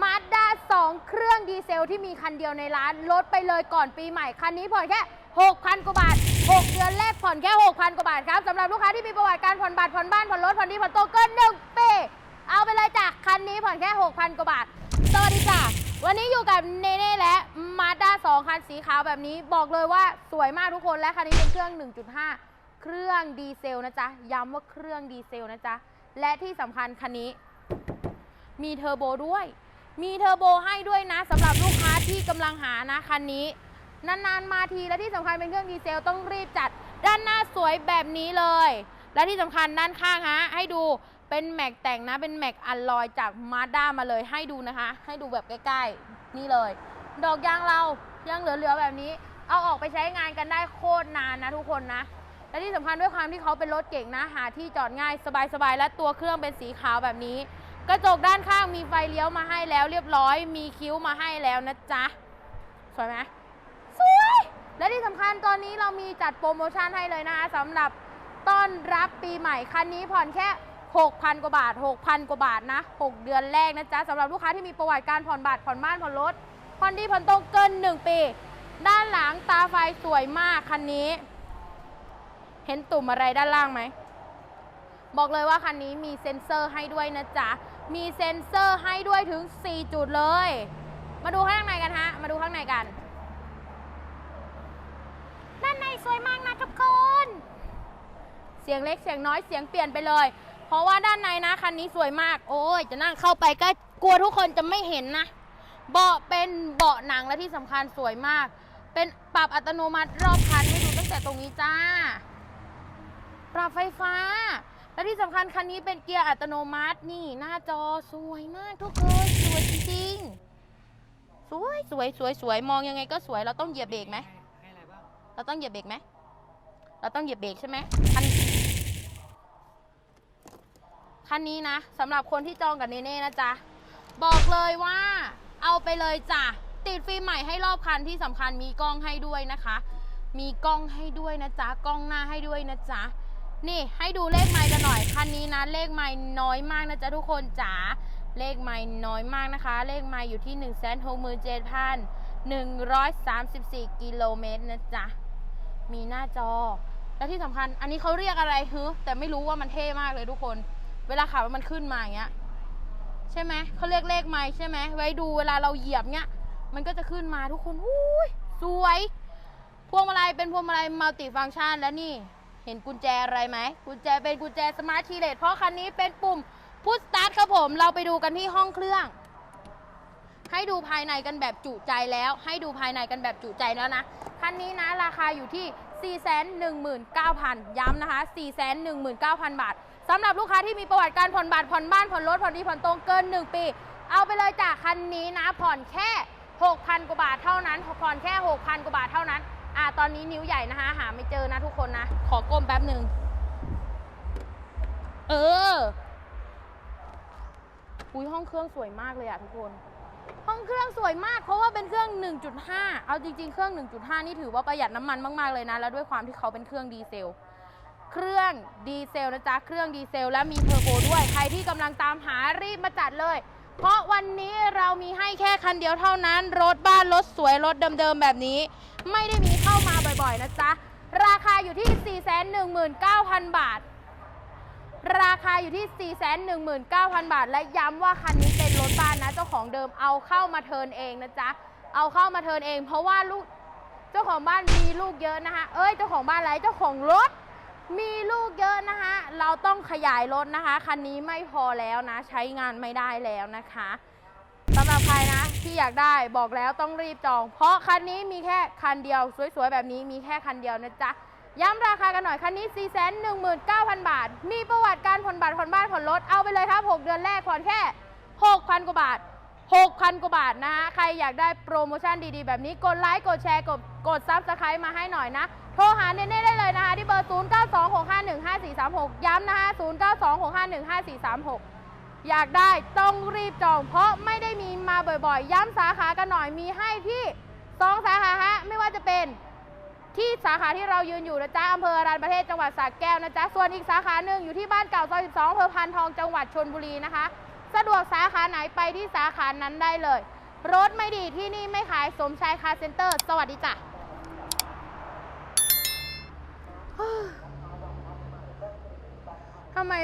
มาด้า2 เครื่องดีเซลที่มีคันเดียวในร้าน ลดไปเลยก่อนปีใหม่ คันนี้ผ่อนแค่ 6,000 กว่าบาท 6 เดือนแรกผ่อนแค่ 6,000 กว่าบาทครับสำหรับลูกค้าที่มีประวัติการผ่อนบัตรผ่อนบ้านผ่อนรถผ่อนดีผ่อนโตเกิน1ปีเอาไปเลยจ้ะคันนี้ผ่อนแค่ 6,000 กว่าบาทสวัสดีจ้ะวันนี้อยู่กับเนเน่และมาด้า2 คันสีขาวแบบนี้ บอกเลยว่าสวยมากทุกคนและคันนี้เป็นเครื่อง 1.5 เครื่องดีเซลนะจ๊ะย้ำว่าเครื่องดีเซลนะจ๊ะและที่สำคัญคันนี้มีเทอร์โบด้วย มีเทอร์โบให้ด้วยนะสำหรับลูกค้าที่กำลังหานะคันนี้ นานๆมาทีและที่สำคัญเป็นเครื่องดีเซลต้องรีบจัดด้านหน้าสวยแบบนี้เลย และที่สำคัญด้านข้างฮะให้ดูเป็นแม็กแต่งนะเป็นแม็กอัลลอยจากมาด้ามาเลยให้ดูนะคะ ให้ดูแบบใกล้ๆ นี่เลย ดอกยางเรายังเหลือๆแบบนี้ เอาออกไปใช้งานกันได้โคตรนานนะทุกคนนะ และที่สำคัญด้วยความที่เขาเป็นรถเก่งนะ หาที่จอดง่ายสบายๆ และตัวเครื่องเป็นสีขาวแบบนี้ กระจกด้านข้างมีไฟเลี้ยวมาให้แล้วเรียบร้อย มีคิ้วมาให้แล้วนะจ๊ะ สวยไหมสวย และที่สำคัญตอนนี้เรามีจัดโปรโมชั่นให้เลยนะคะสำหรับต้อนรับปีใหม่คันนี้ผ่อนแค่ 6,000 กว่าบาท 6,000 กว่าบาทนะ 6 เดือนแรกนะจ๊ะสำหรับลูกค้าที่มีประวัติการผ่อนบัตรผ่อนบ้านผ่อนรถผ่อนดีผ่อนตรงเกิน 1 ปี ด้านหลังตาไฟสวยมากคันนี้ เห็นตุ่มอะไรด้านล่างไหมบอกเลยว่าคันนี้มีเซ็นเซอร์ให้ด้วยนะจ๊ะ มีเซ็นเซอร์ให้ด้วยถึง 4 จุดเลย มาดูข้างในกันฮะ มาดูข้างในกัน ด้านในสวยมากนะทุกคน เสียงเล็กเสียงน้อยเสียงเปลี่ยนไปเลย เพราะว่าด้านในนะคันนี้สวยมาก โอ้ย จะนั่งเข้าไปก็กลัวทุกคนจะไม่เห็นนะ เบาะเป็นเบาะหนังและที่สำคัญสวยมาก เป็นปรับอัตโนมัติรอบคันให้ดูตั้งแต่ตรงนี้จ้า ปรับไฟฟ้า และที่สำคัญคันนี้เป็นเกียร์อัตโนมัตินี่หน้าจอสวยมากทุกคนสวยจริงๆสวยสวยสวยสวยมองยังไงก็สวยเราต้องเหยียบเบรกไหมเราต้องเหยียบเบรกไหมเราต้องเหยียบเบรกใช่ไหมคันคันนี้นะสำหรับคนที่จองกับเนเน่นะจ๊ะบอกเลยว่าเอาไปเลยจ้ะติดฟิล์มใหม่ให้รอบคันที่สำคัญมีกล้องให้ด้วยนะคะ มีกล้องให้ด้วยนะจ๊ะกล้องหน้าให้ด้วยนะจ๊ะ นี่ให้ดูเลขไมล์กันหน่อย คันนี้นะเลขไมล์น้อยมากนะจ๊ะทุกคนจ๋า เลขไมล์น้อยมากนะคะ เลขไมล์อยู่ที่ 1 6 7 134 กิโลเมตรนะจ๊ะ มีหน้าจอ และที่สำคัญอันนี้เขาเรียกอะไรฮึแต่ไม่รู้ว่ามันเท่มากเลยทุกคน เวลาขับมันขึ้นมาอย่างเงี้ย ใช่ไหม เขาเรียกเลขไม้ใช่ไหม ไว้ดูเวลาเราเหยียบเงี้ย มันก็จะขึ้นมาทุกคนอุ้ยสวย พวงมาลัยเป็นพวงมาลัยมัลติฟังก์ชันและนี่ เห็นกุญแจอะไรไหม กุญแจเป็นกุญแจสมาร์ทคีเลตเพราะคันนี้เป็นปุ่มพุชสตาร์ทครับผม เราไปดูกันที่ห้องเครื่อง ให้ดูภายในกันแบบจุใจแล้ว ให้ดูภายในกันแบบจุใจแล้วนะ คันนี้นะราคาอยู่ที่ 419,000 ย้ำนะคะ 419,000 บาทสำหรับลูกค้าที่มีประวัติการผ่อนบัตรผ่อนบ้านผ่อนรถผ่อนดีผ่อนตรงเกิน 1 ปี เอาไปเลยจากคันนี้นะผ่อนแค่ 6,000 กว่าบาทเท่านั้นผ่อนแค่ 6,000 กว่าบาทเท่านั้น อ่าตอนนี้นิ้วใหญ่นะคะ หาไม่เจอนะทุกคนนะ ขอก้มแป๊บหนึ่งเออ อุ้ยห้องเครื่องสวยมากเลยอะทุกคน ห้องเครื่องสวยมากเพราะว่าเป็นเครื่อง 1.5 เอาจริงๆ เครื่อง 1.5 นี่ถือว่าประหยัดน้ำมันมากๆเลยนะ แล้วด้วยความที่เขาเป็นเครื่องดีเซล เครื่องดีเซลนะจ๊ะ เครื่องดีเซลและมีเทอร์โบด้วย ใครที่กำลังตามหารีบมาจัดเลย เพราะวันนี้เรามีให้แค่คันเดียวเท่านั้น รถบ้านรถสวยรถเดิมๆแบบนี้ ไม่ได้มีเข้ามาบ่อยๆนะจ๊ะ ราคาอยู่ที่ 419,000 บาท ราคาอยู่ที่ 419,000 บาท และย้ำว่าคันนี้เป็นรถบ้านนะ เจ้าของเดิมเอาเข้ามาเทินเองนะจ๊ะ เอาเข้ามาเทินเอง เพราะว่าลูกเจ้าของบ้านมีลูกเยอะนะคะเอ้ยเจ้าของบ้านอะไรเจ้าของรถมีลูกเยอะนะคะเราต้องขยายรถนะคะ คันนี้ไม่พอแล้วนะ ใช้งานไม่ได้แล้วนะคะสำหรับใครนะ ที่อยากได้บอกแล้วต้องรีบจอง เพราะคันนี้มีแค่คันเดียว สวยๆ แบบนี้มีแค่คันเดียวนะจ๊ะ ย้ำราคากันหน่อย คันนี้ 419,000 บาท มีประวัติการผ่อนบัตรผ่อนบ้านผ่อนรถ เอาไปเลยครับ 6 เดือนแรกผ่อนแค่ 6,000 กว่าบาท 6,000 กว่าบาทนะคะใครอยากได้โปรโมชั่นดีๆ แบบนี้กดไลค์กดแชร์กดกดซับสไครต์มาให้หน่อยนะ โทรหาเน่ๆได้เลยนะคะที่เบอร์ 0926515436 ย้ำนะคะ0926515436 อยากได้ต้องรีบจอง เพราะไม่ได้มีมาบ่อยๆ ย้ำสาขากันหน่อยมีให้ที่สองสาขาฮะไม่ว่าจะเป็นที่สาขาที่เรายืนอยู่นะจ๊ะอำเภออรัญญประเทศจังหวัดสระแก้วนะจ๊ะส่วนอีกสาขาหนึ่งอยู่ที่บ้านเก่าซอย 12อำเภอพานทองจังหวัดชนบุรีนะคะ สะดวกสาขาไหนไปที่สาขานั้นได้เลย รถไม่ดีที่นี่ไม่ขายสมชายคาเซ็นเตอร์ สวัสดีจ้ะทำไม